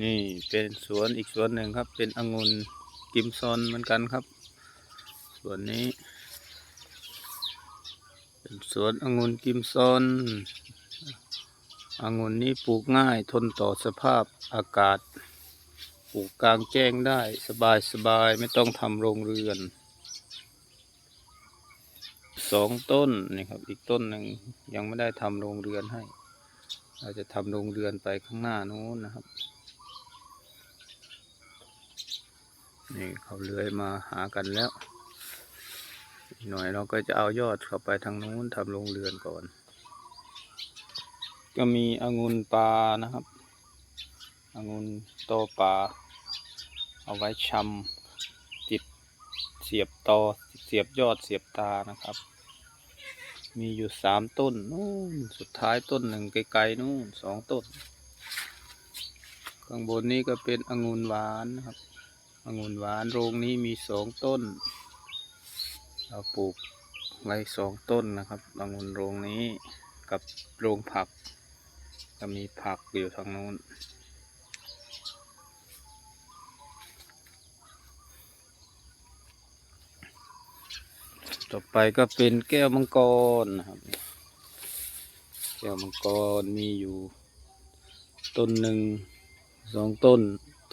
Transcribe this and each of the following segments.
นี่เป็นสวนอีกสวนหนึ่งครับ เป็นองุ่นกิมซอนเหมือนกันครับ สวนนี้ เป็นสวนองุ่นกิมซอนองุ่นนี้ปลูกง่ายทนต่อสภาพอากาศ ปลูกกลางแจ้งได้สบายสบายไม่ต้องทำโรงเรือนสองต้นนี่ครับ อีกต้นหนึ่งยังไม่ได้ทำโรงเรือนให้ เราจะทำโรงเรือนไปข้างหน้านู้นนะครับ นี่เขาเลื้อยมาหากันแล้ว หน่อยเราก็จะเอายอดเข้าไปทางนู้นทำโรงเรือนก่อน ก็มีองุ่นปลานะครับองุ่นโตปลาเอาไว้ชำติดเสียบตอเสียบยอดเสียบตานะครับ มีอยู่สามต้นนู่นสุดท้ายต้นหนึ่งไกลๆนู่นสองต้น ข้างบนนี้ก็เป็นองุ่นหวานนะครับ องุ่นหวานโรงนี้มีสองต้น เราปลูกไว้สองต้นนะครับองุ่นโรงนี้กับโรงผักก็มีผักอยู่ทางนู้นต่อไปก็เป็นแก้วมังกรนะครับ แก้วมังกรมีอยู่ ต้นหนึ่งสองต้น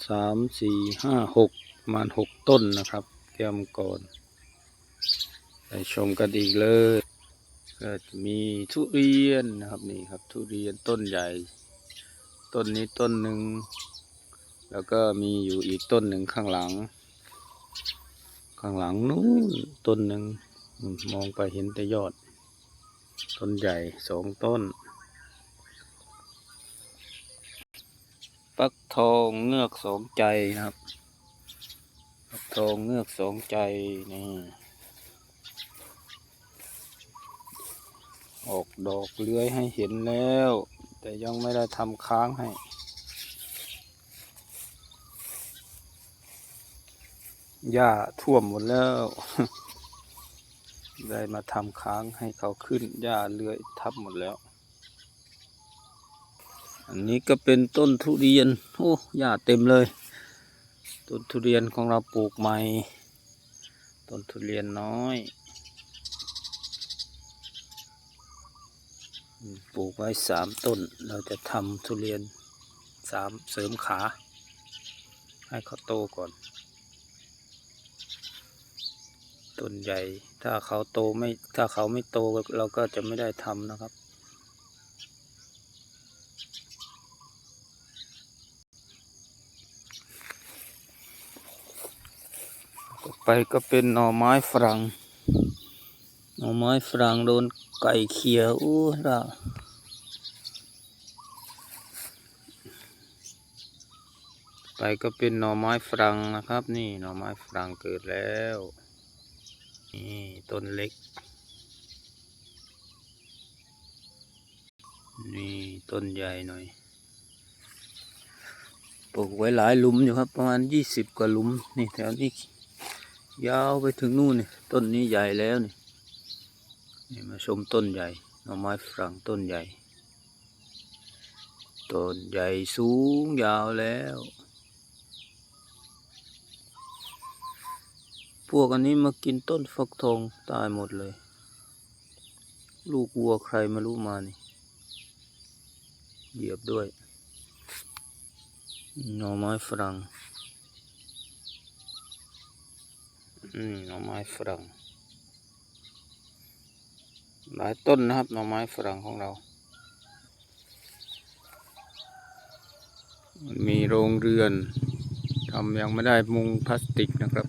สามสี่ห้าหก ประมาณหกต้นนะครับ แก้วมังกรไปชมกันอีกเลยก็จะมีทุเรียนนะครับนี่ครับ ทุเรียนต้นใหญ่ ต้นนี้ต้นหนึ่งแล้วก็มีอยู่อีกต้นหนึ่งข้างหลัง ข้างหลังนู้นต้นหนึ่งมองไปเห็นแต่ยอด ต้นใหญ่สองต้น ปักทองเงือกสองใจนะครับ ทองเงือกสองใจนี่ ออกดอกเลื้อยให้เห็นแล้ว แต่ยังไม่ได้ทำค้างให้ หญ้าท่วมหมดแล้ว ได้มาทำค้างให้เขาขึ้นหญ้าเลื้อยทับหมดแล้ว อันนี้ก็เป็นต้นทุเรียน โอ้หญ้าเต็มเลย ต้นทุเรียนของเราปลูกใหม่ ต้นทุเรียนน้อย ปลูกไว้สามต้น เราจะทำทุเรียนสามเสริมขา ให้เขาโตก่อน ต้นใหญ่ ถ้าเขาโตไม่ ถ้าเขาไม่โตเราก็จะไม่ได้ทำนะครับ ไปก็เป็นหน่อไม้ฝรั่ง หน่อไม้ฝรั่งโดนไก่เขี่ยอู้ละไปก็เป็นหน่อไม้ฝรั่งนะครับ นี่หน่อไม้ฝรั่งเกิดแล้ว นี่ต้นเล็ก นี่ต้นใหญ่หน่อยปลูกไว้หลายหลุมอยู่ครับ ประมาณยี่สิบกว่าหลุม นี่แถวนี้ ยาวไปถึงนู่นนี่ต้นนี้ใหญ่แล้วนี่นี่มาชมต้นใหญ่หน่อไม้ฝรั่งต้นใหญ่ ต้นใหญ่สูงยาวแล้ว พวกอันนี้มากินต้นฟักทองตายหมดเลย ลูกวัวใครไม่รู้มานี่ เหยียบด้วยหน่อไม้ฝรั่ง อืมหน่อไม้ฝรั่ง หลายต้นนะครับหน่อไม้ฝรั่งของเรา มีโรงเรือนทำยังไม่ได้มุงพลาสติกนะครับ